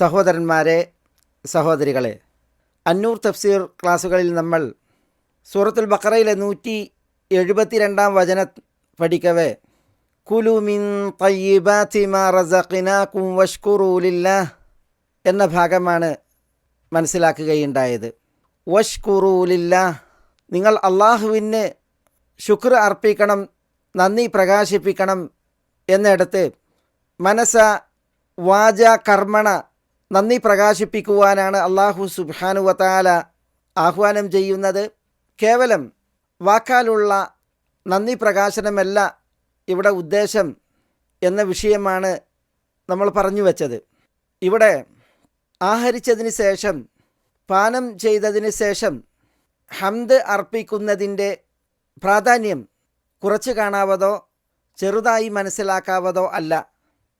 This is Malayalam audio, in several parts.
സഹോദരന്മാരെ സഹോദരികളെ അന്നൂർ തഫ്സീർ ക്ലാസ്സുകളിൽ നമ്മൾ സൂറത്തുൽ ബക്കറയിലെ നൂറ്റി എഴുപത്തിരണ്ടാം വചന പഠിക്കവേ കുലുമിൻ മിൻ തയ്യിബാത്തി മാ റസഖിനാകും വഷ്കുറൂ ലില്ലാഹ് എന്ന ഭാഗമാണ് മനസ്സിലാക്കുകയുണ്ടായത്. വഷ്കുറൂലില്ല നിങ്ങൾ അള്ളാഹുവിന് ശുക്ർ അർപ്പിക്കണം നന്ദി പ്രകാശിപ്പിക്കണം എന്നിടത്ത് മനസ്സ വാച കർമ്മണ നന്ദി പ്രകാശിപ്പിക്കുവാനാണ് അള്ളാഹു സുബാനുവത്താല ആഹ്വാനം ചെയ്യുന്നത്. കേവലം വാക്കാലുള്ള നന്ദി പ്രകാശനമല്ല ഇവിടെ ഉദ്ദേശം എന്ന വിഷയമാണ് നമ്മൾ പറഞ്ഞു വച്ചത്. ഇവിടെ ആഹരിച്ചതിന് ശേഷം പാനം ചെയ്തതിന് ശേഷം ഹംദ് അർപ്പിക്കുന്നതിന്റെ പ്രാധാന്യം കുറച്ച് കാണാവതോ ചെറുതായി മനസ്സിലാക്കാവതോ അല്ല.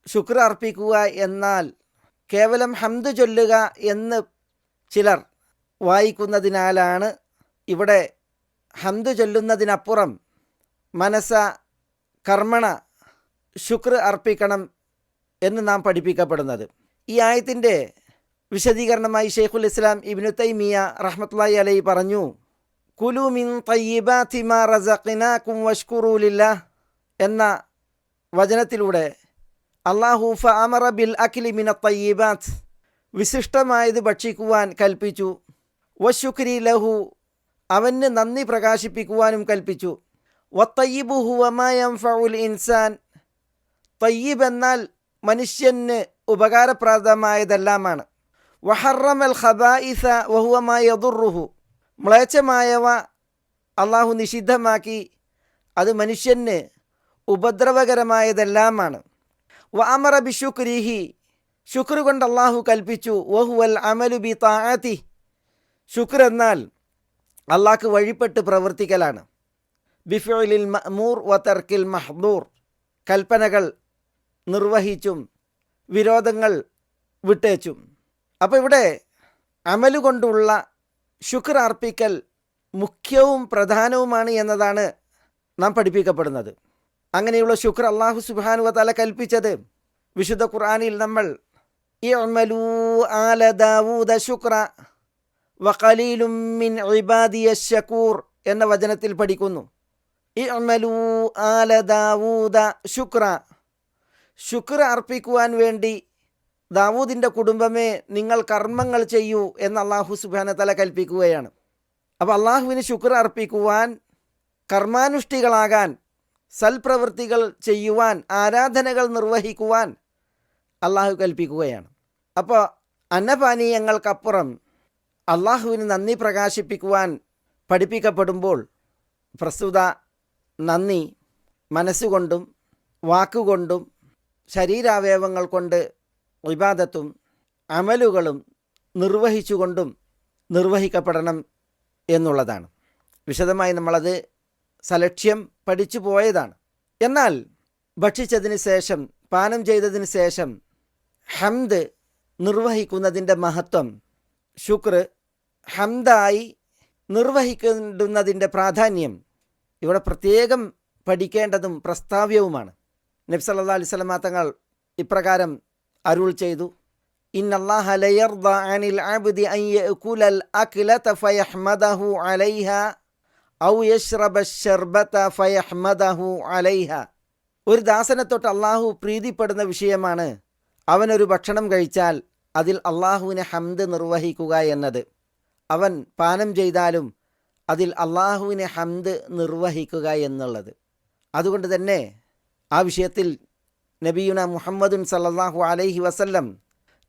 ശുക്ർ അർപ്പിക്കുക എന്നാൽ കേവലം ഹംദ് ചൊല്ലുക എന്ന് ചിലർ വായിക്കുന്നതിനാലാണ് ഇവിടെ ഹംദ് ചൊല്ലുന്നതിനപ്പുറം മനസ്സ കർമ്മണ ശുക്ർ അർപ്പിക്കണം എന്ന് നാം പഠിപ്പിക്കപ്പെടുന്നത്. ഈ ആയത്തിന്റെ വിശദീകരണമായി ഷെയ്ഖുൽ ഇസ്ലാം ഇബ്നു തൈമിയ റഹ്മത്തുള്ളാഹി അലൈ പറഞ്ഞു കുലു മിൻ തയ്യിബാത്തി മാ റസഖിന കും വഷ്കുറൂലില്ല എന്ന വചനത്തിലൂടെ അള്ളാഹു ഫഅമറ ബിൽ അഖിലി മിന തയ്യിബാത്ത്. വിശിഷ്ടമായത് ഭക്ഷിക്കുവാൻ കൽപ്പിച്ചു. വശുക്രി ലഹു അവന് നന്ദി പ്രകാശിപ്പിക്കുവാനും കൽപ്പിച്ചു. വത്തയ്യിബു ഹുവമായം ഫൗൽ ഇൻസാൻ. തയ്യിബ് എന്നാൽ മനുഷ്യന് ഉപകാരപ്രദമായതെല്ലാമാണ്. വഹറമൽ ഖബായിസ വഹുവമായതുറുഹു മ്ലേച്ഛമായവ അള്ളാഹു നിഷിദ്ധമാക്കി. അത് മനുഷ്യന് ഉപദ്രവകരമായതെല്ലാമാണ്. വ ബി ശുക്രിഹി ശുക്ർ കൊണ്ട് അള്ളാഹു കൽപ്പിച്ചു. വഹുവൽ അമലു ബി താഅത്തി ശുക്ർ എന്നാൽ അള്ളാഹ്ക്ക് വഴിപ്പെട്ട് പ്രവർത്തിക്കലാണ്. ബിഫുലിൽ മഹ്മൂർ വ തർക്കിൽ മഹ്ദൂർ. കൽപ്പനകൾ നിർവഹിച്ചും വിരോധങ്ങൾ വിട്ടേച്ചും. അപ്പോൾ ഇവിടെ അമലുകൊണ്ടുള്ള ശുക്ർ അർപ്പിക്കൽ മുഖ്യവും പ്രധാനവുമാണ് എന്നതാണ് നാം പഠിപ്പിക്കപ്പെടുന്നത്. അങ്ങനെയുള്ള ശുക്ർ അള്ളാഹു സുബാനു തല കൽപ്പിച്ചത്. വിശുദ്ധ ഖുർആാനിൽ നമ്മൾ ദാവൂദ മിൻ ശക്കൂർ എന്ന വചനത്തിൽ പഠിക്കുന്നു. ഇഅ്മലൂ ദാവൂദ ശുക്ർ അർപ്പിക്കുവാൻ വേണ്ടി ദാവൂദിന്റെ കുടുംബമേ നിങ്ങൾ കർമ്മങ്ങൾ ചെയ്യൂ എന്ന് അള്ളാഹു സുബാന തല കൽപ്പിക്കുകയാണ്. അപ്പോൾ അള്ളാഹുവിന് ശുക്ർ അർപ്പിക്കുവാൻ കർമാനുഷ്ഠികളാകാൻ സൽപ്രവൃത്തികൾ ചെയ്യുവാൻ ആരാധനകൾ നിർവഹിക്കുവാൻ അള്ളാഹു കൽപ്പിക്കുകയാണ്. അപ്പോൾ അന്നപാനീയങ്ങൾക്കപ്പുറം അള്ളാഹുവിന് നന്ദി പ്രകാശിപ്പിക്കുവാൻ പഠിപ്പിക്കപ്പെടുമ്പോൾ പ്രസ്തുത നന്ദി മനസ്സുകൊണ്ടും വാക്കുകൊണ്ടും ശരീരാവയവങ്ങൾ കൊണ്ട് വിവാദത്തും അമലുകളും നിർവഹിച്ചുകൊണ്ടും നിർവഹിക്കപ്പെടണം എന്നുള്ളതാണ്. വിശദമായി നമ്മളത് സലക്ഷ്യം പഠിച്ചു പോയതാണ്. എന്നാൽ ഭക്ഷിച്ചതിന് ശേഷം പാനം ചെയ്തതിന് ശേഷം ഹംദ് നിർവഹിക്കുന്നതിന്റെ മഹത്വം ശുക്ർ ഹംദായി നിർവഹിക്കുന്നതിന്റെ പ്രാധാന്യം ഇവിടെ പ്രത്യേകം പഠിക്കേണ്ടതും പ്രസ്താവ്യവുമാണ്. നബ്സല്ലാ അലിസ്ലമാ തങ്ങൾ ഇപ്രകാരം അരുൾ ചെയ്തു. ഇന്നല്ലാഹ ലയർദ അനിൽ അബ്ദി യഅകുലൽ അക്ലത ഫയഹ്മദഹു അലൈഹ ഔ യഷ്റബ ശർബത ഫയഹ്മദഹു അലൈഹ. ഒരു ദാസനെ തൊട്ട് അള്ളാഹു പ്രീതിപ്പെടുന്ന വിഷയമാണ് അവനൊരു ഭക്ഷണം കഴിച്ചാൽ അതിൽ അള്ളാഹുവിനെ ഹംദ് നിർവഹിക്കുക എന്നത്. അവൻ പാനം ചെയ്താലും അതിൽ അള്ളാഹുവിനെ ഹംദ് നിർവഹിക്കുക എന്നുള്ളത്. അതുകൊണ്ട് തന്നെ ആ വിഷയത്തിൽ നബിയുന മുഹമ്മദുൻ സല്ലാഹു അലൈഹി വസല്ലം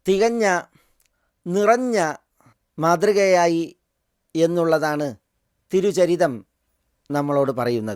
തികഞ്ഞ നിറഞ്ഞ മാതൃകയായി എന്നുള്ളതാണ് തിരുചരിതം. നമ്മളോട് പറയുന്നത്.